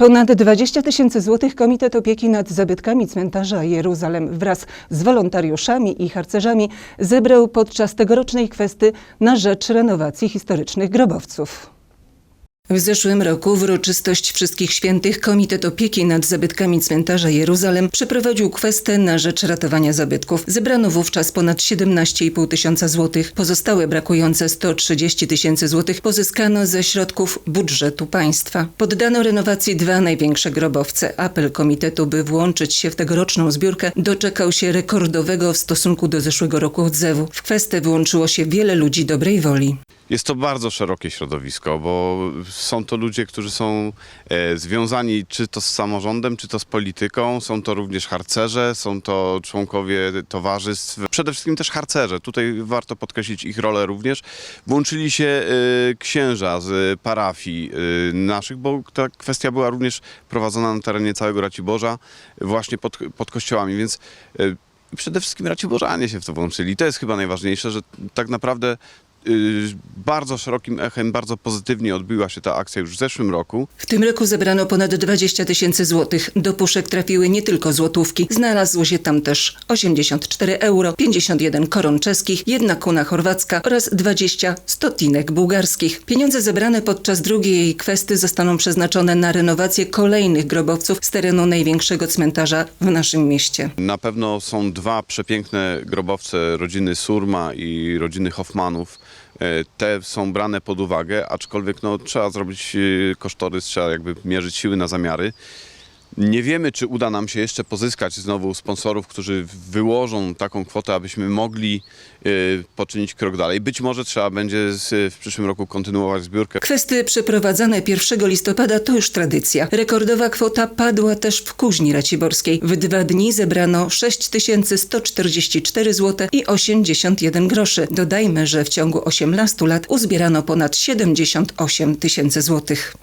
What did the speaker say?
Ponad 20 tysięcy złotych Komitet Opieki nad Zabytkami Cmentarza Jeruzalem wraz z wolontariuszami i harcerzami zebrał podczas tegorocznej kwesty na rzecz renowacji historycznych grobowców. W zeszłym roku w uroczystość Wszystkich Świętych Komitet Opieki nad Zabytkami Cmentarza Jeruzalem przeprowadził kwestę na rzecz ratowania zabytków. Zebrano wówczas ponad 17,5 tysiąca złotych. Pozostałe brakujące 130 tysięcy złotych pozyskano ze środków budżetu państwa. Poddano renowacji dwa największe grobowce. Apel komitetu, by włączyć się w tegoroczną zbiórkę, doczekał się rekordowego w stosunku do zeszłego roku odzewu. W kwestę wyłączyło się wiele ludzi dobrej woli. Jest to bardzo szerokie środowisko, bo są to ludzie, którzy są e, związani czy to z samorządem, czy to z polityką. Są to również harcerze, są to członkowie towarzystw, przede wszystkim też harcerze. Tutaj warto podkreślić ich rolę również. Włączyli się e, księża z parafii e, naszych, bo ta kwestia była również prowadzona na terenie całego Raciborza, właśnie pod, pod kościołami, więc e, przede wszystkim Raciborzanie się w to włączyli. To jest chyba najważniejsze, że tak naprawdę bardzo szerokim echem, bardzo pozytywnie odbyła się ta akcja już w zeszłym roku. W tym roku zebrano ponad 20 tysięcy złotych. Do puszek trafiły nie tylko złotówki. Znalazło się tam też 84 euro, 51 koron czeskich, jedna kuna chorwacka oraz 20 stotinek bułgarskich. Pieniądze zebrane podczas drugiej kwesty zostaną przeznaczone na renowację kolejnych grobowców z terenu największego cmentarza w naszym mieście. Na pewno są dwa przepiękne grobowce rodziny Surma i rodziny Hoffmanów. E, Te są brane pod uwagę, aczkolwiek no, trzeba zrobić e, kosztorys, trzeba jakby mierzyć siły na zamiary. Nie wiemy, czy uda nam się jeszcze pozyskać znowu sponsorów, którzy wyłożą taką kwotę, abyśmy mogli e, poczynić krok dalej. Być może trzeba będzie w przyszłym roku kontynuować zbiórkę. Kwestie przeprowadzane 1 listopada to już tradycja. Rekordowa kwota padła też w Kuźni Raciborskiej. W dwa dni zebrano 6144 zł i 81 groszy. Dodajmy, że w ciągu 18 lat uzbierano ponad 78 tysięcy złotych.